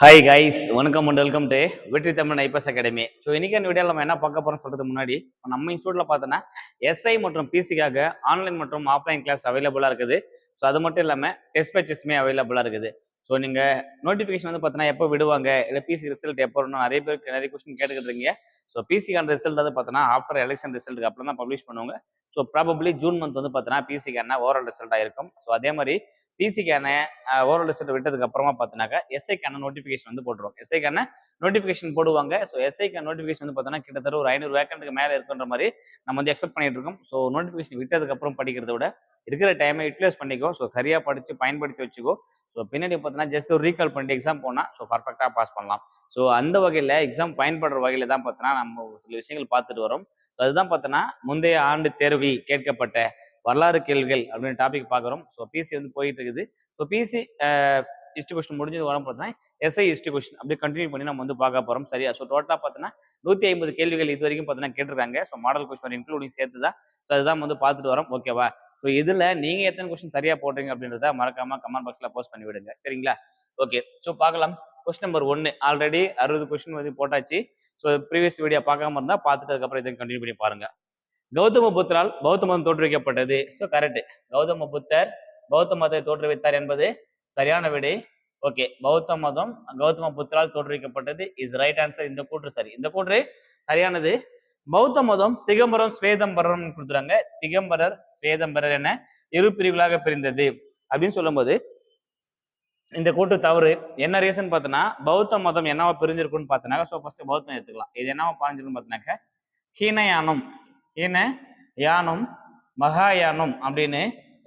Hi guys வணக்கம் and welcome to Vetri Tamil IPS academy so இன்னைக்கு அந்த வீடியோவில் நம்ம என்ன பார்க்க போகிறோம்னு சொல்கிறது முன்னாடி நம்ம இன்ஸ்டியூட்டில் பார்த்தோன்னா எஸ்ஐ மற்றும் பிசிக்காக ஆன்லைன் மற்றும் ஆஃப்லைன் கிளாஸ் அவைலபிளாக இருக்குது. ஸோ அது மட்டும் இல்லாமல் டெஸ்ட் பேச்சஸுமே அவைலபிளாக இருக்குது. ஸோ நீங்கள் நோட்டிஃபிகேஷன் வந்து பார்த்தீங்கன்னா எப்போ விடுவாங்க? இல்லை பிசி ரிசல்ட் எப்போ வரணும் நிறைய பேர் நிறைய கொஸ்டின் கேட்டுக்கிட்டு இருக்கீங்க. ஸோ பிசிக்கான ரிசல்ட் வந்து பார்த்தோன்னா ஆஃப்டர் எலெக்ஷன் ரிசல்ட்டுக்கு அப்புறம் தான் பப்ளிஷ் பண்ணுவாங்க. ஸோ ப்ராபப்ளி ஜூன் மந்த் வந்து பார்த்தோன்னா பிசிகான ஓவரால் ரிசல்ட்டாக இருக்கும். ஸோ அதே மாதிரி பிசிக்கான ஓவரால் ரிசல்ட் விட்டதுக்கு அப்புறமா பார்த்தினாக்கா எஸ்ஐக்கான நோட்டிஃபிகேஷன் வந்து போட்டுருவோம் எஸ்ஐக்கான நோட்டிஃபிகேஷன் போடுவாங்க. ஸோ எஸ்ஐக்கான நோட்டிஃபிகேஷன் வந்து பார்த்தோன்னா கிட்டத்தட்ட ஒரு ஐநூறு வேக்கண்ட்டுக்கு மேலே இருக்குன்ற மாதிரி நம்ம வந்து எக்ஸ்பெக்ட் பண்ணிட்டு இருக்கோம். ஸோ நோட்டிஃபிகேஷன் விட்டதுக்கு அப்புறம் படிக்கிறத விட இருக்கிற டைமை யூட்டிலைஸ் பண்ணிக்கோ. ஸோ சரியாக படித்து பயன்படுத்தி வச்சுக்கோ. ஸோ பின்னாடி பார்த்தீங்கன்னா ஜஸ்ட் ஒரு ரீகால் பண்ணிட்டு எக்ஸாம் போனால் ஸோ பர்ஃபெக்டாக பாஸ் பண்ணலாம். ஸோ அந்த வகையில் எக்ஸாம் பயன்படுற வகையில் தான் பார்த்தோன்னா நம்ம சில விஷயங்கள் பார்த்துட்டு வரோம். ஸோ அதுதான் பார்த்தோன்னா முந்தைய ஆண்டு தேர்வில் கேட்கப்பட்ட வரலாறு கேள்விகள் அப்படின்னு டாபிக் பார்க்குறோம். ஸோ பிசி வந்து போயிட்டு இருக்குது ஸோ பிசி ஹிஸ்ட்ரி கொஸ்டின் முடிஞ்சது வரும் பார்த்தோன்னா எஸ்ஐ ஹிஸ்ட்ரி கொஸ்டின் அப்படியே கண்டினியூ பண்ணி நம்ம வந்து பார்க்க போகிறோம் சரியா? ஸோ டோட்டலாக பார்த்தோன்னா நூற்றி ஐம்பது கேள்விகள் இது வரைக்கும் பார்த்தோன்னா கேட்டிருக்காங்க. ஸோ மாடல் கொஸ்டின் இன்க்ளூடிங் சேர்த்து தான். ஸோ அதுதான் வந்து பார்த்துட்டு வரோம். ஓகேவா ஸோ இதில் நீங்கள் எத்தனை கொஸ்டின் சரியாக போடுறீங்க அப்படின்றத மறக்காமல் கமெண்ட் பாக்ஸில் போஸ்ட் பண்ணி விடுங்க சரிங்களா? ஓகே ஸோ பார்க்கலாம். கொஸ்டின் நம்பர் ஒன்று ஆல்ரெடி அறுபது கொஸ்டின் வந்து போட்டாச்சு. ஸோ ப்ரீவியஸ் வீடியோ பார்க்காம இருந்தால் பார்த்துட்டு அதுக்கப்புறம் இதை கண்டினியூ பண்ணி பாருங்க. கௌதம புத்தரால் பௌத்த மதம் தோற்றுவிக்கப்பட்டது. ஸோ கரெக்ட் கௌதம புத்தர் பௌத்த மதத்தை தோற்றுவித்தார் என்பது சரியான விடை. ஓகே பௌத்த மதம் கௌதம புத்தரால் தோற்றுவிக்கப்பட்டது இஸ் ரைட் ஆன்சர் இந்த கூற்று சரி. இந்த கூற்று சரியானது. பௌத்த மதம் திகம்பரம் ஸ்வேதம்பரம் கொடுத்துறாங்க. திகம்பரர் ஸ்வேதம்பரர் என இரு பிரிவுகளாக பிரிந்தது. அப்படின்னு சொல்லும்போது இந்த கூட்டு தவறு. என்ன ரீசன் பார்த்தோன்னா பௌத்த மதம் என்னவா பிரிஞ்சிருக்குன்னு பார்த்தனாக்கா ஸோ ஃபர்ஸ்ட் பௌத்தம் எடுத்துக்கலாம். இது என்னவா பாஞ்சிருக்குன்னு பார்த்தோன்னாக்க ஹீனயானம் ஹீன யானம் மகாயானம் அப்படின்னு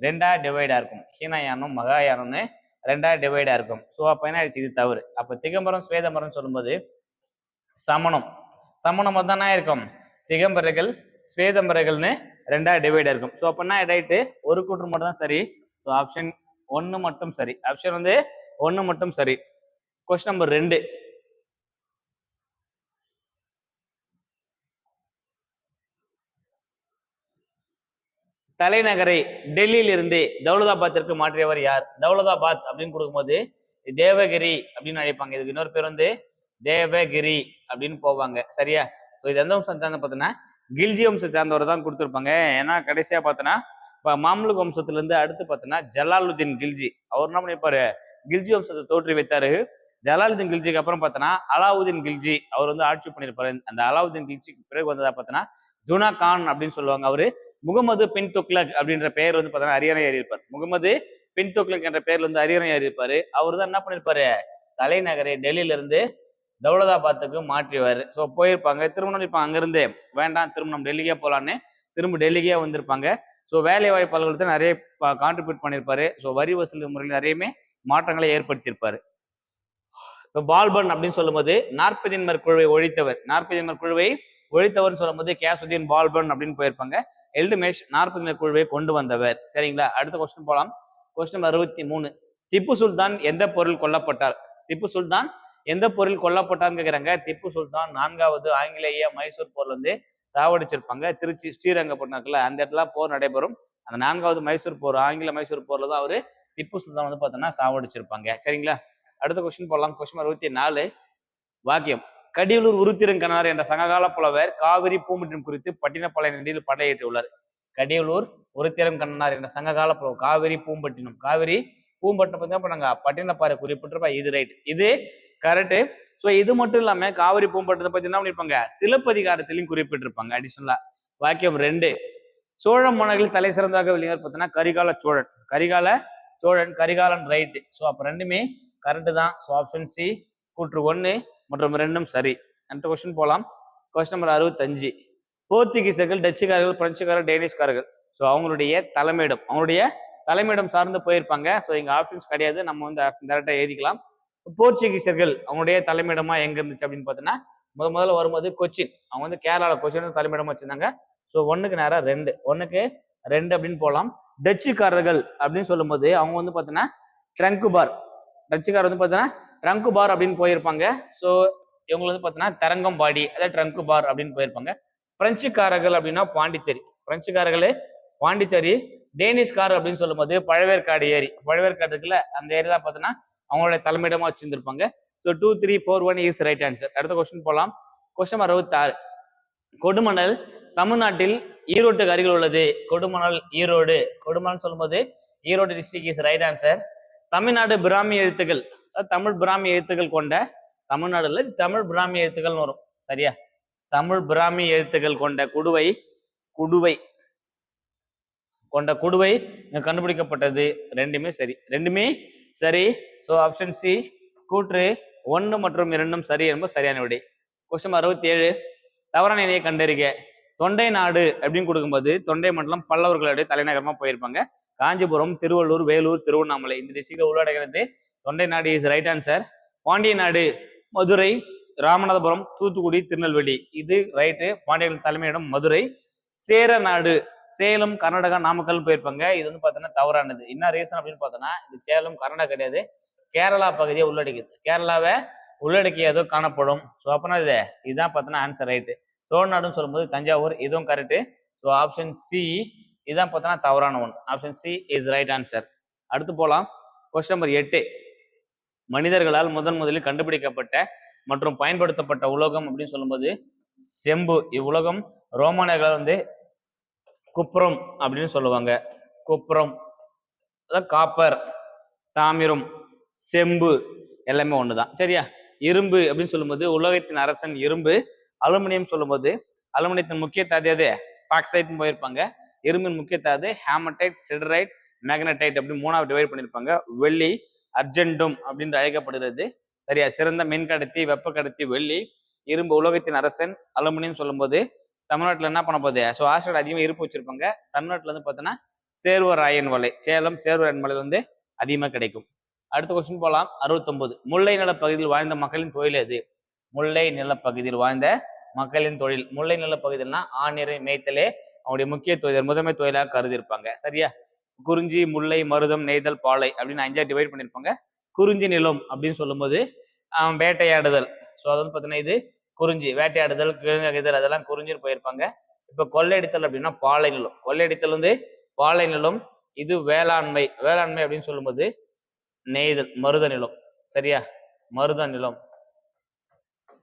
ரெண்டா டிவைடா இருக்கும். ஹீனயானம் மகாயானம்னு ரெண்டா டிவைடா இருக்கும். ஸோ அப்போ என்ன ஆயிடுச்சு? இது தவறு. அப்போ திகம்பரம் ஸ்வேதம்பரம் சொல்லும்போது சமணம். சமணம் தானே இருக்கும் திகம்பரர்கள் ஸ்வேதம்பரர்கள்னு ரெண்டா டிவைடா இருக்கும். ஸோ அப்போ என்ன ஒரு கூற்று மட்டும் தான் சரி. ஸோ ஆப்ஷன் ஒன்று மட்டும் சரி. ஆப்ஷன் வந்து ஒன்று மட்டும் சரி. கொஸ்டின் நம்பர் ரெண்டு. தலைநகரை டெல்லியிலிருந்து தௌலதாபாத்திற்கு மாற்றியவர் யார்? தௌலதாபாத் அப்படின்னு கொடுக்கும்போது தேவகிரி அப்படின்னு அழைப்பாங்க. இதுக்கு இன்னொரு பேர் வந்து தேவகிரி அப்படின்னு போவாங்க. சரியா? ஸோ இது எந்த வம்சம் சார்ந்த பார்த்தோன்னா கில்ஜி வம்சம் சார்ந்தவர் தான் கொடுத்துருப்பாங்க. ஏன்னா கடைசியா பார்த்தோன்னா இப்போ மாமலுக் வம்சத்துலேருந்து அடுத்து பார்த்தோன்னா ஜலாலுதீன் கில்ஜி. அவர் என்ன பண்ணிருப்பாரு? கில்ஜி வம்சத்தை தோற்றி வைத்தாரு. ஜலாலுதீன் கில்ஜிக்கு அப்புறம் பார்த்தோன்னா அலாவுதீன் கில்ஜி அவர் வந்து ஆட்சி பண்ணியிருப்பாரு அந்த அலாவுதீன் கில்ஜிக்கு பிறகு வந்ததா பார்த்தோன்னா ஜுனா கான் அப்படின்னு சொல்லுவாங்க அவர். முகமது பின் துக்லக் அப்படின்ற பெயர் வந்து பார்த்தோன்னா அரியணை ஏறியிருப்பார். முகமது பின் துக்லக் என்ற பெயர்ல வந்து அரியணை ஏறியிருப்பாரு. அவர் தான் என்ன பண்ணிருப்பாரு? தலைநகரை டெல்லியிலேருந்து தௌலதாபாத்துக்கு மாற்றிவார் ஸோ போயிருப்பாங்க. திருமணம் இப்போ அங்கேருந்தே வேண்டாம் திருமணம் டெல்லிக்கே போகலான்னு திரும்ப டெல்லிக்கே வந்திருப்பாங்க. ஸோ வேலை வாய்ப்பு அலுவலகத்தை நிறைய கான்ட்ரிபியூட் பண்ணியிருப்பாரு ஸோ வரி வசூல் முறையில் நிறையமே மாற்றங்களை ஏற்படுத்தியிருப்பாரு. இப்போ பால்பன் அப்படின்னு சொல்லும்போது நாற்பதின்மர் குழுவை ஒழித்தவர். நாற்பதின்மர் குழுவை ஒழித்தவர்னு சொல்லும்போது கேசுதீன் பால்பன் அப்படின்னு போயிருப்பாங்க. எல்டுமேஷ் நாற்பதின்மர் குழுவை கொண்டு வந்தவர். சரிங்களா? அடுத்த கொஸ்டின் போகலாம் கொஸ்டின் அறுபத்தி மூணு. திப்பு சுல்தான் எந்த பொருள் கொல்லப்பட்டார்? திப்பு சுல்தான் எந்த பொருள் கொல்லப்பட்டார்னு கேக்குறாங்க. திப்பு சுல்தான் நான்காவது ஆங்கிலேய மைசூர் போர்ல வந்து சாவடிச்சிருப்பாங்க. திருச்சி ஸ்ரீரங்கப்பட்டினத்தில் அந்த இடத்துல போர் நடைபெறும். அந்த நான்காவது மைசூர் போர் ஆங்கில மைசூர் போர்ல தான் அவரு திப்பு சுல்தான் வந்து பார்த்தோன்னா சாவடிச்சிருப்பாங்க. சரிங்களா? அடுத்த கொஸ்டின் போடலாம். கொஸ்டின் அறுபத்தி நாலு. வாக்கியம். கடியலூர் உருத்திரங்கனார் என்ற சங்ககால புலவர் காவிரி பூம்பட்டினம் குறித்து பட்டினப்பாளைய நதியில் படையேற்றியுள்ளார். கடியலூர் உருத்திரம் கண்ணனார் என்ற சங்ககால புலவர் காவிரி பூம்பட்டினம். காவிரி பூம்பட்டினம் பார்த்தீங்கன்னா இப்போ நாங்கள் பட்டினப்பாறை குறிப்பிட்டிருப்பா இது ரைட் இது கரெக்டு ஸோ இது மட்டும் இல்லாம காவிரி பூம்பட்டத்தை பத்தி என்ன பண்ணிருப்பாங்க? சிலப்பதிகாரத்திலையும் குறிப்பிட்டிருப்பாங்க. அடிஷனலா வாக்கியம் ரெண்டு. சோழ மன்னர்கள் தலை சிறந்தாக விளைஞர் பார்த்தீங்கன்னா கரிகால சோழன். கரிகால சோழன் கரிகாலன் ரைட்டு ஸோ அப்போ ரெண்டுமே கரண்ட் தான். ஸோ ஆப்ஷன் சி கூற்று ஒன்று மற்றும் ரெண்டும் சரி. அடுத்த கொஸ்டின் போகலாம் கொஸ்டின் நம்பர் அறுபத்தஞ்சு. போர்த்துகீசர்கள் டச்சுக்காரர்கள் பிரெஞ்சுக்காரர் டேனிஷ்காரர்கள். ஸோ அவங்களுடைய தலைமையிடம் அவங்களுடைய தலைமையிடம் சார்ந்து போயிருப்பாங்க. ஸோ இங்கே ஆப்ஷன்ஸ் கிடையாது. நம்ம வந்து டேரெக்டாக எழுதிக்கலாம். போர்ச்சுகீசர்கள் அவங்களுடைய தலைமையிடமா எங்க இருந்துச்சு அப்படின்னு பார்த்தோன்னா முத முதல்ல வரும்போது கொச்சின். அவங்க வந்து கேரளாவில் கொச்சின் தலைமையிடமா வச்சிருந்தாங்க. ஸோ ஒன்றுக்கு நேரம் ரெண்டு. ஒன்றுக்கு ரெண்டு அப்படின்னு போகலாம் டச்சுக்காரர்கள் அப்படின்னு சொல்லும்போது அவங்க வந்து பார்த்தீங்கன்னா ட்ரங்குபார். டச்சுக்காரர் வந்து பார்த்தீங்கன்னா ட்ரங்கு பார் அப்படின்னு போயிருப்பாங்க. ஸோ இவங்க வந்து பார்த்தீங்கன்னா தரங்கம்பாடி அதாவது ட்ரங்கு பார் அப்படின்னு போயிருப்பாங்க. பிரெஞ்சுக்காரர்கள் அப்படின்னா பாண்டிச்சேரி. பிரெஞ்சுக்காரர்களே பாண்டிச்சேரி டேனிஷ்கார் அப்படின்னு சொல்லும்போது பழவேற்காடு ஏரி. பழவேற்காடு இருக்குல்ல அந்த ஏரி தான் பார்த்தோன்னா அவங்களுடைய தலைமையிடமா வச்சிருந்திருப்பாங்க. So two three four one is right answer அடுத்த கொஸ்டின் போகலாம் கொஸ்டின் அறுபத்தாறு. கொடுமணல் தமிழ்நாட்டில் ஈரோட்டுக்கு அருகில் உள்ளது. கொடுமணல் ஈரோடு. கொடுமணல் சொல்லும்போது Erode district is right answer Tamil Nadu Brahmi எழுத்துக்கள். அதாவது தமிழ் பிராமி எழுத்துக்கள் கொண்ட தமிழ்நாடுல தமிழ் பிராமி எழுத்துக்கள்னு வரும். சரியா? தமிழ் பிராமி எழுத்துக்கள் கொண்ட குடுவை குடுவை கொண்ட குடுவை கண்டுபிடிக்கப்பட்டது. ரெண்டுமே சரி. ரெண்டுமே சரி? ஸோ ஆப்ஷன் சி கூற்று ஒன்று மற்றும் இரண்டும் சரி என்பது சரியான விடை. கொஸ்டின் அறுபத்தி ஏழு தவறான நிலையை கண்டறிக. தொண்டை நாடு அப்படின்னு கொடுக்கும்போது தொண்டை மண்டலம் பல்லவர்களுடைய தலைநகரமா போயிருப்பாங்க. காஞ்சிபுரம் திருவள்ளூர் வேலூர் திருவண்ணாமலை இந்த டிஸ்ட்ரிக்ட்ல உள்ளடகிறது தொண்டை நாடு இஸ் ரைட் ஆன்சர் பாண்டிய நாடு மதுரை ராமநாதபுரம் தூத்துக்குடி திருநெல்வேலி. இது ரைட்டு பாண்டியர்கள் தலைமையிடம் மதுரை. சேர நாடு சேலம் கர்நாடகா நாமக்கல் போயிருப்பாங்க. இது வந்து பார்த்தோன்னா தவறானது. என்ன ரீசன் அப்படின்னு பார்த்தோன்னா இது சேலம் கர்நாடகா கிடையாது. கேரளா பகுதியை உள்ளடக்கியது. கேரளாவை உள்ளடக்கியதோ காணப்படும். ஸோ அப்போனா இது இதுதான் பார்த்தோன்னா ஆன்சர் ரைட்டு சோழநாடுன்னு சொல்லும்போது தஞ்சாவூர் இதுவும் கரெக்டு ஸோ ஆப்ஷன் சி இதுதான் பார்த்தோன்னா தவறான ஒன்று option C is right answer அடுத்து போகலாம் கொஸ்டின் நம்பர் எட்டு. மனிதர்களால் முதன் முதலில் கண்டுபிடிக்கப்பட்ட மற்றும் பயன்படுத்தப்பட்ட உலோகம் அப்படின்னு சொல்லும்போது செம்பு. இவ்வுலகம் ரோமானியர்களால் வந்து குப்ரம் அப்படின்னு சொல்லுவாங்க. குப்ரம் அதான் காப்பர் தாமிரம் செம்பு எல்லாமே ஒன்று தான் சரியா? இரும்பு அப்படின்னு சொல்லும்போது உலகத்தின் அரசன் இரும்பு அலுமினியம் சொல்லும்போது அலுமினியத்தின் முக்கிய தாது எது பாக்சைட்னு போயிருப்பாங்க. இரும்பின் முக்கிய தாது ஹேமடைட் சிடரைட் மேக்னடைட் அப்படி மூணாவது டிவைட் பண்ணியிருப்பாங்க. வெள்ளி அர்ஜென்டும் அப்படின்னு அழைக்கப்படுகிறது. சரியா? சிறந்த மின் கடத்தி வெப்ப கடத்தி வெள்ளி இரும்பு உலகத்தின் அரசன் அலுமினியம் சொல்லும்போது தமிழ்நாட்டில் என்ன பண்ண போகுது? ஸோ ஆசிரியர் அதிகமாக இருப்பு வச்சிருப்பாங்க. தமிழ்நாட்டில் வந்து பார்த்தோன்னா சேர்வராயன் வலை சேலம் சேர்வராயன் மலை வந்து அதிகமாக கிடைக்கும். அடுத்த கொஸ்டின் போகலாம் அறுபத்தொன்பது. முல்லை நிலப்பகுதியில் வாழ்ந்த மக்களின் தொழில் எது? முல்லை நிலப்பகுதியில் வாழ்ந்த மக்களின் தொழில். முல்லை நிலப்பகுதியில்னா ஆணிரை மேய்த்தலே அவனுடைய முக்கிய தொழில் முதன்மை தொழிலாக கருதி இருப்பாங்க சரியா? குறிஞ்சி முல்லை மருதம் நெய்தல் பாலை அப்படின்னு அஞ்சா டிவைட் பண்ணியிருப்பாங்க. குறிஞ்சி நிலம் அப்படின்னு சொல்லும்போது வேட்டையாடுதல். ஸோ அது வந்து பார்த்தீங்கன்னா இது குறிஞ்சி வேட்டையாடுதல் கிழங்குதல் அதெல்லாம் குறிஞ்சின்னு போயிருப்பாங்க. இப்போ கொள்ளையடித்தல் அப்படின்னா பாலை நிலம். கொள்ளையடித்தல் வந்து பாலை நிலம் இது வேளாண்மை. வேளாண்மை அப்படின்னு சொல்லும்போது நெய்தல் மருத நிலம். சரியா? மருத நிலம்.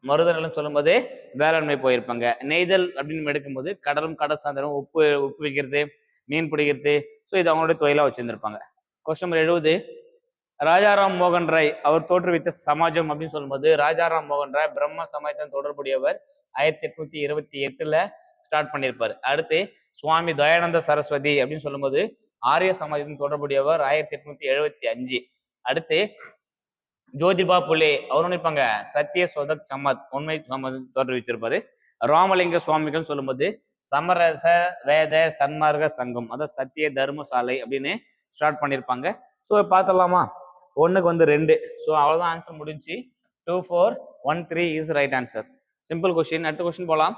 மருத நிலம் சொல்லும்போது வேளாண்மை போயிருப்பாங்க. நெய்தல் அப்படின்னு எடுக்கும்போது கடலும் கடல் சார்ந்தரும் உப்பு உப்பு வைக்கிறது மீன் பிடிக்கிறது. ஸோ இது அவங்களுடைய தொழிலாக வச்சிருந்திருப்பாங்க. கொஸ்டின் நம்பர் எழுபது. ராஜாராம் மோகன் ராய் அவர் தோற்றுவித்த சமாஜம் அப்படின்னு சொல்லும்போது ராஜாராம் மோகன் ராய் பிரம்ம சமாஜத்தின் தொடர்புடையவர் ஆயிரத்தி எட்நூத்தி இருபத்தி எட்டுல ஸ்டார்ட் பண்ணியிருப்பார். அடுத்து சுவாமி தயானந்த சரஸ்வதி அப்படின்னு சொல்லும்போது ஆரிய சமாஜத்தின் தொடர்புடையவர் ஆயிரத்தி எட்நூத்தி எழுபத்தி அஞ்சு. அடுத்து ஜோதிபா புலே அவர் நினைப்பாங்க சத்திய சோதக் சமத் உண்மை சமத் தோற்றுவிச்சிருப்பாரு ராமலிங்க சுவாமிகள் சொல்லும்போது சமரச வேத சன்மார்க்க சங்கம் அதாவது சத்திய தர்மசாலை அப்படின்னு ஸ்டார்ட் பண்ணியிருப்பாங்க ஸோ பார்த்தலாமா ஒன்றுக்கு வந்து ரெண்டு. ஸோ அவ்வளோதான் ஆன்சர் முடிஞ்சு two four one three is right answer simple question அடுத்த கொஸ்டின் போகலாம்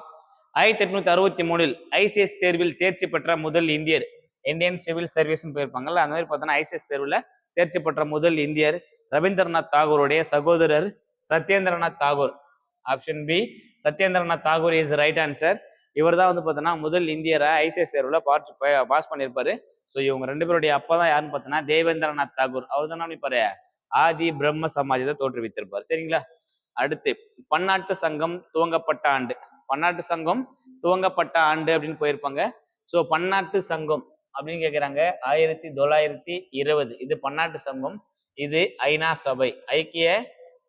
ஆயிரத்தி எட்நூத்தி அறுபத்தி மூணில் ஐசிஎஸ் தேர்வில் தேர்ச்சி பெற்ற முதல் இந்தியர் இந்தியன் சிவில் சர்வீஸ்னு போயிருப்பாங்கல்ல அந்த மாதிரி பார்த்தோன்னா ஐசிஎஸ் தேர்வில் தேர்ச்சி பெற்ற முதல் இந்தியர் ரவீந்திரநாத் தாகூருடைய சகோதரர் Satyendranath Tagore. Option B Satyendranath Tagore is right answer இவர் தான் வந்து பார்த்தோன்னா முதல் இந்தியரை ஐசிஎஸ் தேர்வில் பாஸ் பாஸ் பண்ணியிருப்பாரு. ஸோ இவங்க ரெண்டு பேருடைய அப்பா தான் யாருன்னு பார்த்தோன்னா தேவேந்திரநாத் தாகூர். அவர் தான் நினைப்பாரு ஆதி பிரம்ம சமாஜத்தை தோற்றுவித்திருப்பார். சரிங்களா? அடுத்து பன்னாட்டு சங்கம் துவங்கப்பட்ட ஆண்டு. பன்னாட்டு சங்கம் துவங்கப்பட்ட ஆண்டு அப்படின்னு போயிருப்பாங்க. ஸோ பன்னாட்டு சங்கம் அப்படின்னு கேட்குறாங்க ஆயிரத்தி தொள்ளாயிரத்தி இருபது. இது பன்னாட்டு சங்கம். இது ஐநா சபை. ஐக்கிய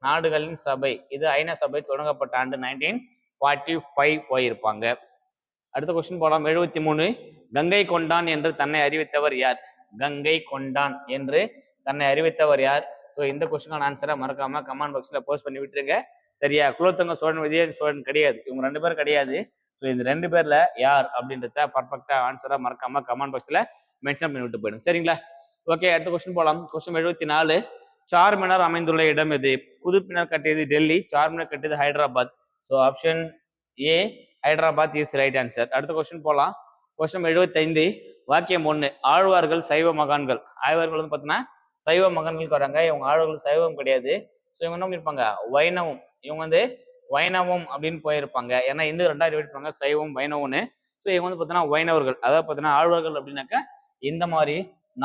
நாடுகளின் சபை. இது ஐநா சபை தொடங்கப்பட்ட ஆண்டு நைன்டீன் ஃபார்ட்டி ஃபைவ் போயிருப்பாங்க. அடுத்த கொஸ்டின் போகலாம் எழுபத்தி மூணு. கங்கை கொண்டான் என்று தன்னை அறிவித்தவர் யார்? கங்கை கொண்டான் என்று தன்னை அறிவித்தவர் யார்? ஸோ இந்த கொஸ்டினுக்கான ஆன்சரை மறக்காம கமெண்ட் பாக்ஸில் போஸ்ட் பண்ணி விட்டுருங்க. சரியா? குலோத்தங்க சோழன் விஜயன் சோழன் கிடையாது. இவங்க ரெண்டு பேரும் கிடையாது. ஸோ இந்த ரெண்டு பேர்ல யார் அப்படின்றத பர்ஃபெக்டா ஆன்சரா மறக்காம கமெண்ட் பாக்ஸ்ல மென்ஷன் பண்ணி விட்டு போயிடும் சரிங்களா? ஓகே அடுத்த கொஸ்டின் போகலாம் கொஸ்டின் எழுபத்தி நாலு சார்மினார் அமைந்துள்ள இடம் எது? குதுப்பினர் கட்டியது டெல்லி சார்மினார் கட்டியது Hyderabad. So option A Hyderabad is right answer அடுத்த கொஸ்டின் போகலாம் வருஷம் எழுபத்தைந்து வாக்கியம் ஒன்று ஆழ்வார்கள் சைவ மகான்கள். ஆழ்வார்கள் வந்து பார்த்தோன்னா சைவ மகான்களுக்கு வராங்க. இவங்க ஆழ்வார்கள் சைவம் கிடையாது. ஸோ இவங்க என்ன பண்ணியிருப்பாங்க வைணவம். இவங்க வந்து வைணவம் அப்படின்னு போயிருப்பாங்க. ஏன்னா இந்து ரெண்டாவது டிவைட் பண்ணுவாங்க. சைவம் வைணவம்னு. ஸோ இவங்க வந்து பார்த்தோன்னா வைணவர்கள். அதாவது பார்த்தீங்கன்னா ஆழ்வார்கள் அப்படின்னாக்கா இந்த மாதிரி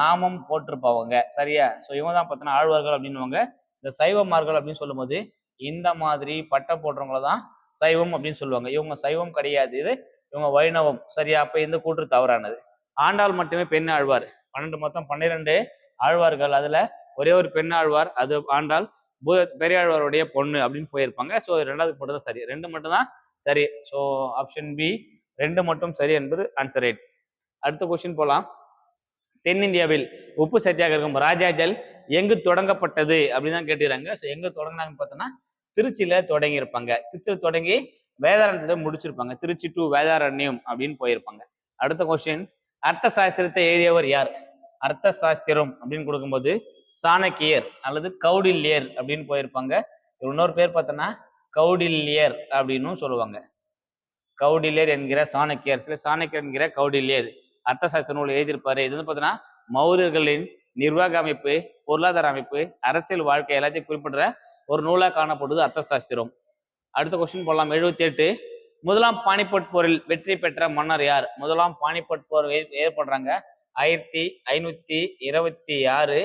நாமம் போட்டிருப்பாங்க. சரியா? ஸோ இவங்க தான் பார்த்தோன்னா ஆழ்வார்கள் அப்படின்னுவாங்க. இந்த சைவமார்கள் அப்படின்னு சொல்லும்போது இந்த மாதிரி பட்டம் போடுறவங்கள தான் சைவம் அப்படின்னு சொல்லுவாங்க. இவங்க சைவம் கிடையாது. இது இவங்க வைணவம் சரியா? அப்ப இந்த கூற்று தவறானது. ஆண்டாள் மட்டுமே பெண் ஆழ்வார். பன்னெண்டு மொத்தம் பன்னிரெண்டு ஆழ்வார்கள். அதுல ஒரே ஒரு பெண் ஆழ்வார் அது ஆண்டாள். பூத பெரியாழ்வாருடைய பொண்ணு அப்படின்னு போயிருப்பாங்க. ஸோ ரெண்டாவது மட்டும் தான் சரி. ரெண்டு மட்டும் தான் சரி. ஸோ ஆப்ஷன் பி ரெண்டு மட்டும் சரி என்பது ஆன்சர் ரைட் அடுத்த கொஸ்டின் போலாம். தென்னிந்தியாவில் உப்பு சத்தியாகிரகம் ராஜாஜல் எங்கு தொடங்கப்பட்டது? அப்படின்னு தான் கேட்டுக்கிறாங்க ஸோ எங்கு தொடங்கினாங்கன்னு பார்த்தோன்னா திருச்சியில தொடங்கியிருப்பாங்க. திருச்சியில் தொடங்கி வேதாரண்யத்தை முடிச்சிருப்பாங்க. திருச்சி டு வேதாரண்யம் அப்படின்னு போயிருப்பாங்க. அடுத்த கொஸ்டின் அர்த்த சாஸ்திரத்தை எழுதியவர் யார்? அர்த்த சாஸ்திரம் அப்படின்னு கொடுக்கும்போது சாணக்கியர் அல்லது கௌடில்யர் அப்படின்னு போயிருப்பாங்க. இன்னொரு பேர் பார்த்தோன்னா கௌடில்யர் அப்படின்னும் சொல்லுவாங்க. கௌடில்யர் என்கிற சாணக்கியர். சில சாணக்கியர் என்கிற கௌடில்யர். அர்த்த சாஸ்திர நூல் எழுதியிருப்பாரு. இது வந்து பார்த்தோன்னா மௌரியர்களின் நிர்வாக அமைப்பு பொருளாதார அமைப்பு அரசியல் வாழ்க்கை எல்லாத்தையும் குறிப்பிடுற ஒரு நூலாக காணப்படுது அர்த்த சாஸ்திரம் அடுத்த கொஸ்டின் போடலாம். எழுபத்தி எட்டு. முதலாம் பானிபட் போரில் வெற்றி பெற்ற மன்னர் யார்? முதலாம் பானிபட் போர் ஏற்படுறாங்க. ஆயிரத்தி ஐநூத்தி இருபத்தி ஆறு.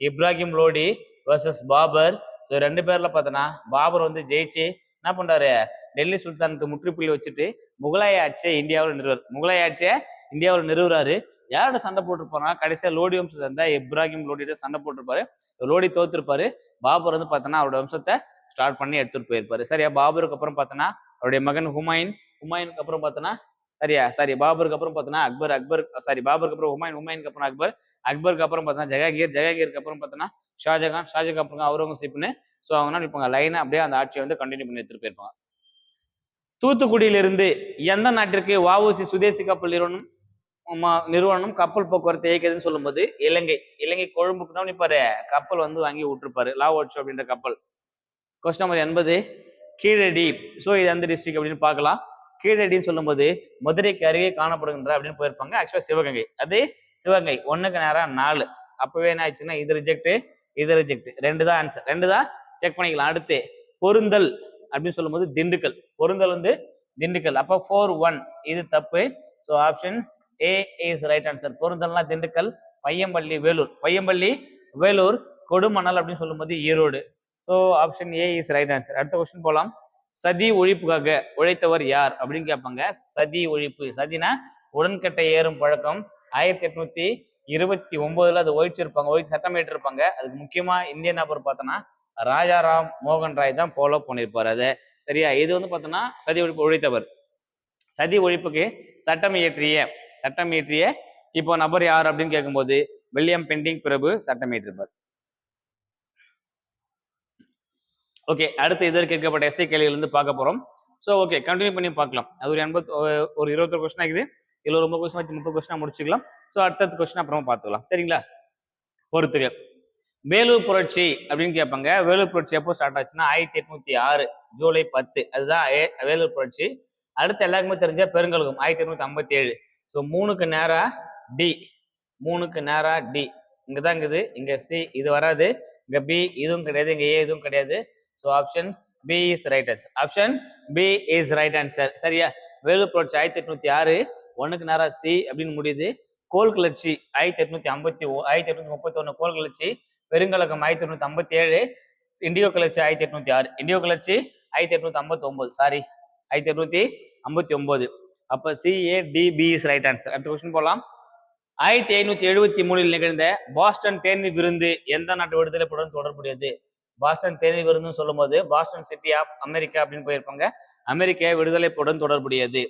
இப்ராஹிம் லோடி வர்சஸ் பாபர். ஸோ ரெண்டு பேர்ல பார்த்தோன்னா பாபர் வந்து ஜெயிச்சு என்ன பண்றாரு? டெல்லி சுல்தானுக்கு முற்றுப்புள்ளி வச்சுட்டு முகலாய ஆட்சியை இந்தியாவில் நிறுவர் முகலாய ஆட்சியை இந்தியாவில் நிறுவுறாரு. யாரோட சண்டை போட்டிருப்பாங்க கடைசியா லோடி வம்சத்தை இருந்தால் இப்ராஹிம் லோடியோட சண்டை போட்டிருப்பாரு. லோடி தோத்துருப்பாரு. பாபர் வந்து பார்த்தோன்னா அவரோட வம்சத்தை ஸ்டார்ட் பண்ணி எடுத்துட்டு போயிருப்பாரு. சரியா? பாபருக்கு அப்புறம் பார்த்தோன்னா அவருடைய மகன் ஹுமாயூன் ஹுமாயூனுக்கு அப்புறம் பார்த்தோன்னா சரியா? சாரி பாபருக்கு அப்புறம் பார்த்தோன்னா அக்பர் அக்பர் சாரி பாபருக்கு அப்புறம் ஹுமாயூன் ஹுமாயினுக்கு அப்புறம் அக்பர் அக்பருக்கு அப்புறம் பார்த்தோன்னா ஜஹாங்கீர் ஜஹாங்கீருக்கு அப்புறம் பார்த்தோன்னா ஷாஜகான் ஷாஜகான் அப்புறம் அவுரங்கசீப்னு. ஸோ அவங்க என்ன நினைப்பாங்க அப்படியே அந்த ஆட்சியை வந்து கண்டினியூ பண்ணி எடுத்துட்டு போயிருப்பாங்க. தூத்துக்குடியிலிருந்து எந்த நாட்டிற்கு வஉசி சுதேசி கப்பல் நிறுவனம் நிறுவனம் கப்பல் போக்குவரத்து இயக்குதுன்னு சொல்லும்போது இலங்கை இலங்கை கொழும்புக்கு தான் நிப்பாரு கப்பல் வந்து வாங்கி விட்டுருப்பாரு. லாவோட்ஸ் அப்படின்ற கப்பல். கொஸ்டின் நம்பர் எண்பது கீழடி. ஸோ இது எந்த டிஸ்ட்ரிக் அப்படின்னு பார்க்கலாம். கீழடின்னு சொல்லும்போது மதுரைக்கு அருகே காணப்படுகின்ற அப்படின்னு போயிருப்பாங்க. ஆக்சுவலாக சிவகங்கை. அது சிவகங்கை. ஒன்றுக்கு நேரம் நாலு. அப்பவே என்ன ஆச்சுன்னா இது ரிஜெக்ட் இது ரிஜெக்ட் ரெண்டு தான் ஆன்சர் ரெண்டு தான் செக் பண்ணிக்கலாம். அடுத்து பொருந்தல் அப்படின்னு சொல்லும்போது திண்டுக்கல். பொருந்தல் வந்து திண்டுக்கல். அப்போ ஃபோர் ஒன் இது தப்பு. So option A is right answer பொருந்தல்னா Dindigul Paiyampalli Vellore. Paiyampalli Vellore Kodumanal அப்படின்னு சொல்லும்போது Erode. So option A is right answer அடுத்த கொஸ்டின் போகலாம் சதி ஒழிப்புக்காக உழைத்தவர் யார்? அப்படின்னு கேட்பாங்க. சதி ஒழிப்பு. சதினா உடன்கட்டை ஏறும் பழக்கம். ஆயிரத்தி எட்நூத்தி இருபத்தி ஒன்பதுல அது ஒழிச்சிருப்பாங்க ஒழிச்சு சட்டம் ஏற்றிருப்பாங்க. அதுக்கு முக்கியமா இந்திய நபர் பார்த்தோன்னா ராஜாராம் மோகன் ராய் தான் ஃபாலோ பண்ணியிருப்பார் அதை. சரியா? இது வந்து பார்த்தோன்னா சதி ஒழிப்பு உழைத்தவர். சதி ஒழிப்புக்கு சட்டம் இயற்றிய சட்டம் இயற்றிய இப்போ நபர் யார் அப்படின்னு கேட்கும்போது வில்லியம் பெண்டிங் பிரபு சட்டம் இயற்றிருப்பார். ஓகே அடுத்து இதுவரை கேட்கப்பட்ட எஸ்ஐ கேள்வியிலிருந்து பார்க்க போகிறோம் ஸோ ஓகே கண்டினியூ பண்ணி பார்க்கலாம். அது ஒரு எண்பது ஒரு இருபத்தொரு கொஸ்டின் ஆகுது இல்லை ஒரு ஒன்பது கொஸ்டின் வச்சு முப்பது கொஸ்டினாக முடிச்சுக்கலாம். ஸோ அடுத்தடுத்த கொஸ்டின் அப்புறமா பார்த்துக்கலாம். சரிங்களா? பொறுத்துக்க வேலூர் புரட்சி அப்படின்னு கேட்பாங்க. வேலூர் புரட்சி எப்போ ஸ்டார்ட் ஆச்சுன்னா ஆயிரத்தி எட்நூத்தி ஆறு ஜூலை பத்து. அதுதான் ஏ- வேலூர் புரட்சி. அடுத்து எல்லாருக்குமே தெரிஞ்ச பெருங்கலகம் ஆயிரத்தி எட்நூத்தி ஐம்பத்தி ஏழு ஸோ மூணுக்கு நேரா டி மூணுக்கு நேரா டி இங்க தான் இருக்குது. இங்க சி இது வராது. இங்க பி இதுவும் கிடையாது. இங்க ஏ இதுவும் கிடையாது. So option B is right answer option B is right answer சரியா? வேலு புரட்சி ஆயிரத்தி எட்நூத்தி ஆறு ஒண்ணுக்கு நேரா சி அப்படின்னு முடியுது. கோல் கிளர்ச்சி ஆயிரத்தி எட்நூத்தி ஐம்பத்தி ஆயிரத்தி எட்நூத்தி முப்பத்தி ஒன்று கோல் கிளர்ச்சி. பெருங்கலகம் ஆயிரத்தி எட்நூத்தி ஐம்பத்தி ஏழு இண்டியோ கிளர்ச்சி ஆயிரத்தி எட்நூத்தி ஆறு இண்டியோ கிளர்ச்சி ஆயிரத்தி எட்நூத்தி ஐம்பத்தி ஒன்பது சாரி ஆயிரத்தி எட்நூத்தி ஐம்பத்தி ஒன்பது அப்ப C A D B is right answer அடுத்த கொஸ்டின் போலாம். ஆயிரத்தி ஐநூத்தி எழுபத்தி மூணில் நிகழ்ந்த பாஸ்டன் தேநீ விருந்து எந்த நாட்டு விடுதலை தொடர்புடையது? பாஸ்டன் தேதி விருந்துன்னு சொல்லும்போது பாஸ்டன் சிட்டி ஆஃப் அமெரிக்கா அப்படின்னு போயிருப்பாங்க. அமெரிக்க விடுதலைப்புடன் தொடர்புடையது.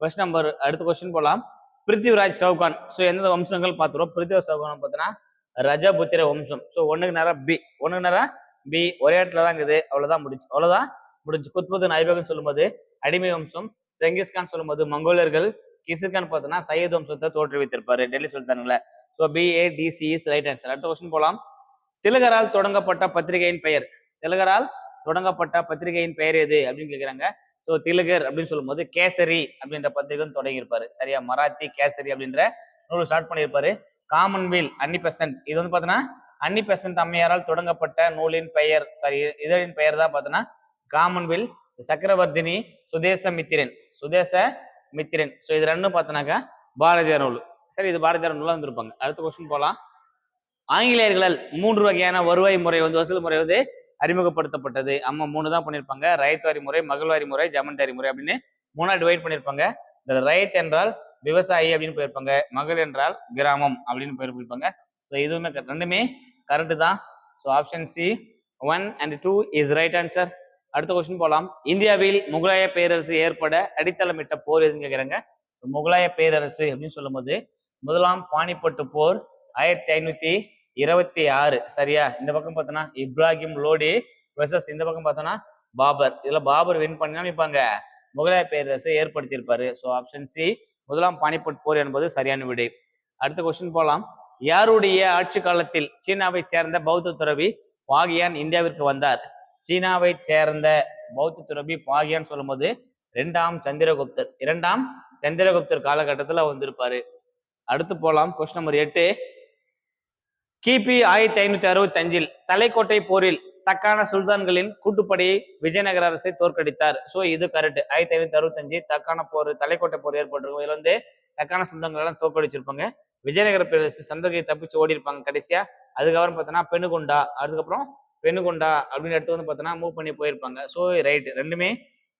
கொஸ்டின் நம்பர் அடுத்த கொஸ்டின் போகலாம் பிருத்திவிராஜ் சௌகான். ஸோ எந்தெந்த வம்சங்கள் பார்த்துருவோம். பிருத்திவிராஜ் சௌகான் பார்த்தீங்கன்னா ரஜபுத்திர வம்சம். ஸோ ஒன்றுக்கு நேரம் பி ஒன்றுக்கு நேரம் பி ஒரே இடத்துல தான் இருக்குது. அவ்வளோதான் முடிஞ்சு அவ்வளோதான் முடிஞ்சு. குத்புத்தின் ஐபகன் சொல்லும்போது அடிமை வம்சம். செங்கிஸ்கான் சொல்லும்போது மங்கோலியர்கள் கிசிர்கான் பார்த்தோன்னா சையத் வம்சத்தை தோற்றுவித்திருப்பாரு Delhi சுல்தான்களை so B A D C is right answer அடுத்த கொஸ்டின் போகலாம் திலகரால் தொடங்கப்பட்ட பத்திரிகையின் பெயர். திலகரால் தொடங்கப்பட்ட பத்திரிகையின் பெயர் எது? அப்படின்னு கேக்குறாங்க. ஸோ திலகர் அப்படின்னு சொல்லும்போது கேசரி அப்படின்ற பத்திரிகை தொடங்கியிருப்பாரு. சரியா? மராத்தி கேசரி அப்படின்ற நூல் ஸ்டார்ட் பண்ணியிருப்பாரு. Commonweal Annie Besant. இது வந்து பார்த்தோன்னா அன்னி பெசன்ட் அம்மையாரால் தொடங்கப்பட்ட நூலின் பெயர். சாரி இதழின் பெயர் தான் பார்த்தோன்னா காமன்வெல் சக்கரவர்த்தினி சுதேச மித்திரன். சுதேச மித்திரன். ஸோ இது ரெண்டும் பார்த்தோன்னாக்கா பாரதியார் நூல். சரி இது பாரதியார் நூலாக வந்திருப்பாங்க. அடுத்த கொஸ்டின் போகலாம் ஆங்கிலேயர்களால் மூன்று வகையான வருவாய் முறை வந்து வசூல் முறை வந்து அறிமுகப்படுத்தப்பட்டது. அம்மா மூணு தான் பண்ணியிருப்பாங்க ரயத்வாரி முறை மகள்வாரி முறை ஜமன்தாரி முறை அப்படின்னு மூணா டிவைட் பண்ணியிருப்பாங்க இந்த ரைத் என்றால் விவசாயி அப்படின்னு போயிருப்பாங்க. மகள் என்றால் கிராமம் அப்படின்னு போயிருப்பாங்க. ஸோ இதுவுமே ரெண்டுமே கரெக்டு தான். So option C one and two is right answer அடுத்த கொஸ்டின் போகலாம் இந்தியாவில் முகலாய பேரரசு ஏற்பட அடித்தளமிட்ட போர் எதுன்னு கேட்குறாங்க முகலாய பேரரசு அப்படின்னு சொல்லும்போது முதலாம் பாணிப்பட்டு போர் ஆயிரத்தி ஐநூற்றி இருபத்தி ஆறு. சரியா? இந்த பக்கம் பார்த்தோன்னா இப்ராஹிம் லோடி வெர்சஸ் இந்த பக்கம் பார்த்தோன்னா பாபர். இதுல பாபர் வின் பண்ணி நினைப்பாங்க முகலாய பேரரசை ஏற்படுத்தியிருப்பாரு. ஸோ ஆப்ஷன் சி முதலாம் பானிபட் போர் என்பது சரியான விடை. அடுத்த கொஸ்டின் போகலாம் யாருடைய ஆட்சி காலத்தில் சீனாவை சேர்ந்த பௌத்த துறவி பாகியான் இந்தியாவிற்கு வந்தார்? சீனாவை சேர்ந்த பௌத்த துறவி பாகியான் சொல்லும்போது இரண்டாம் சந்திரகுப்தர். இரண்டாம் சந்திரகுப்தர் காலகட்டத்தில் வந்திருப்பாரு. அடுத்து போகலாம் கொஸ்டின் நம்பர் எட்டு. கிபி ஆயிரத்தி ஐநூத்தி அறுபத்தி அஞ்சில் தலைக்கோட்டை போரில் தக்கான சுல்தான்களின் கூட்டுப்படையை விஜயநகர அரசை தோற்கடித்தார். ஸோ இது கரெக்ட் ஆயிரத்தி ஐநூத்தி அறுபத்தஞ்சு தக்கான போர் தலைக்கோட்டை போர் ஏற்பட்டிருக்கும். இதுல வந்து தக்கான சுல்தான்கள் எல்லாம் தோற்கடிச்சிருப்பாங்க. விஜயநகர பேரரசு சந்தகையை தப்பிச்சு ஓடி இருப்பாங்க கடைசியா. அதுக்கப்புறம் பார்த்தோன்னா பெணுகொண்டா அதுக்கப்புறம் பெணுகொண்டா அப்படின்னு எடுத்து வந்து பார்த்தோன்னா மூவ் பண்ணி போயிருப்பாங்க. ஸோ ரைட் ரெண்டுமே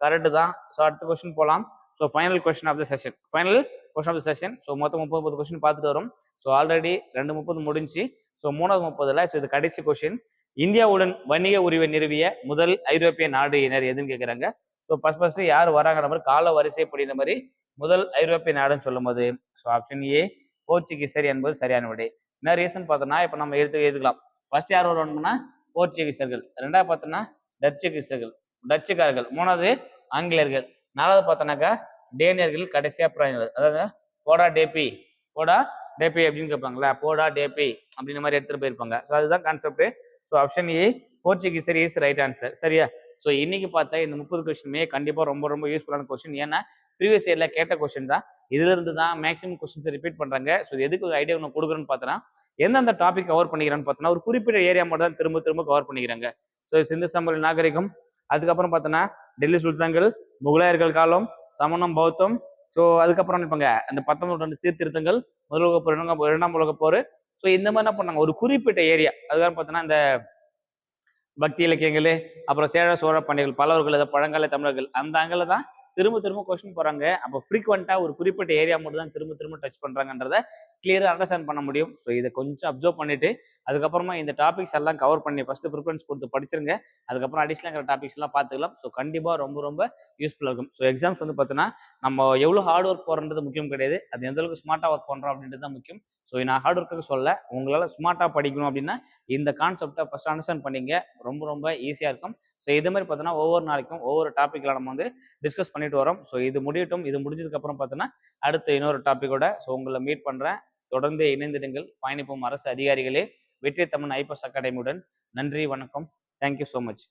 கரெக்டு தான். ஸோ அடுத்த கொஸ்டின் போகலாம் so final question of the session final question of the session so மொத்தம் முப்பது முப்பது கொஸ்டின் பார்த்துட்டு வரும். ஸோ ஆல்ரெடி ரெண்டு முப்பது முடிஞ்சு ஸோ மூணாவது முப்பதுல ஸோ இது கடைசி கொஷின் இந்தியாவுடன் வணிக உரிமை நிறுவிய முதல் ஐரோப்பிய நாடு எதுன்னு கேட்குறாங்க ஸோ ஃபர்ஸ்ட் ஃபர்ஸ்ட் யார் வராங்கிற மாதிரி கால வரிசைப்படின மாதிரி முதல் ஐரோப்பிய நாடுன்னு சொல்லும் போது ஸோ ஆப்ஷன் ஏ போர்ச்சுகீசர் என்பது சரியான விடை. என்ன ரீசன் பார்த்தோம்னா இப்போ நம்ம எடுத்து எழுதுக்கலாம். ஃபர்ஸ்ட் யார் வருவோம்னா போர்ச்சுகீசர்கள். ரெண்டாவது பார்த்தோன்னா டச்சுகீசர்கள். டச்சுக்காரர்கள். மூணாவது ஆங்கிலேயர்கள். நாலாவது பார்த்தோன்னாக்கா டேனியர்கள் கடைசியாக பிராணிகள் அதாவது போடா டேபி போடா டேபி அப்படின்னு கேட்பாங்களா போடா டேபி அப்படின்ற மாதிரி எடுத்துகிட்டு போயிருப்பாங்க. ஸோ அதுதான் கான்செப்ட் ஸோ ஆப்ஷன் ஏ போர்ச்சுகீசர் இஸ் ரைட் ஆன்சர் சரியா? ஸோ இன்னைக்கு பார்த்தா இந்த முப்பது கொஸ்டினுமே கண்டிப்பாக ரொம்ப ரொம்ப யூஸ்ஃபுல்லான கொஸ்டின் ஏன்னா ப்ரீவியஸ் இயரில் கேட்ட கொஸ்டின் தான். இதுல இருந்து தான் மேக்ஸிமம் கொஸ்டின்ஸ் ரிப்பீட் பண்ணுறாங்க ஸோ எதுக்கு ஒரு ஐடியா ஒன்று கொடுக்குறேன்னு பார்த்தோன்னா எந்தெந்த டாபிக் கவர் பண்ணிக்கிறான்னு பார்த்தோன்னா ஒரு குறிப்பிட்ட ஏரியா மட்டும் தான் திரும்ப திரும்ப கவர் பண்ணிக்கிறாங்க. ஸோ சிந்து சம்பல் நாகரிகம். அதுக்கப்புறம் பார்த்தோன்னா டெல்லி சுல்தான்கள் முகலாயர்கள் காலம் சமணம் பௌத்தம். ஸோ அதுக்கப்புறம் நினைப்பாங்க அந்த பத்தொன்பது ரெண்டு சீர்திருத்தங்கள் முதல் உலக போர் இரண்டாம் இரண்டாம் போர். ஸோ இந்த மாதிரி என்ன பண்ணாங்க? ஒரு குறிப்பிட்ட ஏரியா. அதுதான் பார்த்தோன்னா இந்த பக்தி இலக்கியங்கள் அப்புறம் சேர சோழ பண்டிகைகள் பலவர்கள் பழங்கால தமிழர்கள் அந்த அங்கில தான் திரும்ப திரும்ப கொஸ்டின் போறாங்க. அப்போ ஃப்ரீக்வெண்ட்டாக ஒரு குறிப்பிட்ட ஏரியா மட்டும் தான் திரும்ப திரும்ப டச் பண்றாங்கன்றத கிளியராக அண்டர்ஸ்டாண்ட் பண்ண முடியும். ஸோ இதை கொஞ்சம் அப்சர்வ் பண்ணிட்டு அதுக்கப்புறமா இந்த டாபிக்ஸ் எல்லாம் கவர் பண்ணி ஃபர்ஸ்ட் ப்ரிஃபரன்ஸ் கொடுத்து படிச்சிருங்க. அதுக்கப்புறம் அடிஷனல் டாபிக்ஸ் எல்லாம் பார்த்துக்கலாம். ஸோ கண்டிப்பாக ரொம்ப ரொம்ப யூஸ்ஃபுல்லாக இருக்கும். ஸோ எக்ஸாம்ஸ் வந்து பார்த்தீங்கன்னா நம்ம எவ்வளோ ஹார்ட் ஒர்க் போடுறது முக்கியம் கிடையாது. அது எந்த அளவுக்கு ஸ்மார்ட்டாக ஒர்க் பண்ணுறோம் அப்படின்றது தான் முக்கியம். ஸோ நான் ஹார்ட் ஒர்க்குக்கு சொல்ல உங்களால் ஸ்மார்ட்டாக படிக்கணும் அப்படின்னா இந்த கான்செப்டை ஃபஸ்ட் அண்டர்ஸ்டாண்ட் பண்ணிங்க. ரொம்ப ரொம்ப ஈஸியாக இருக்கும். ஸோ இது மாதிரி பார்த்தோன்னா ஒவ்வொரு நாளைக்கும் ஒவ்வொரு டாப்பிக்கில் நம்ம வந்து டிஸ்கஸ் பண்ணிட்டு வரோம். ஸோ இது முடியட்டும் இது முடிஞ்சதுக்கப்புறம் பார்த்தோன்னா அடுத்து இன்னொரு டாப்பிக்கோட ஸோ உங்களை மீட் பண்ணுறேன் தொடர்ந்து இணைந்திடுங்கள். பயணிப்போம் அரசு அதிகாரிகளே. வெற்றி தமிழ் ஐபிஎஸ் அகாடமியுடன் நன்றி வணக்கம். Thank you so much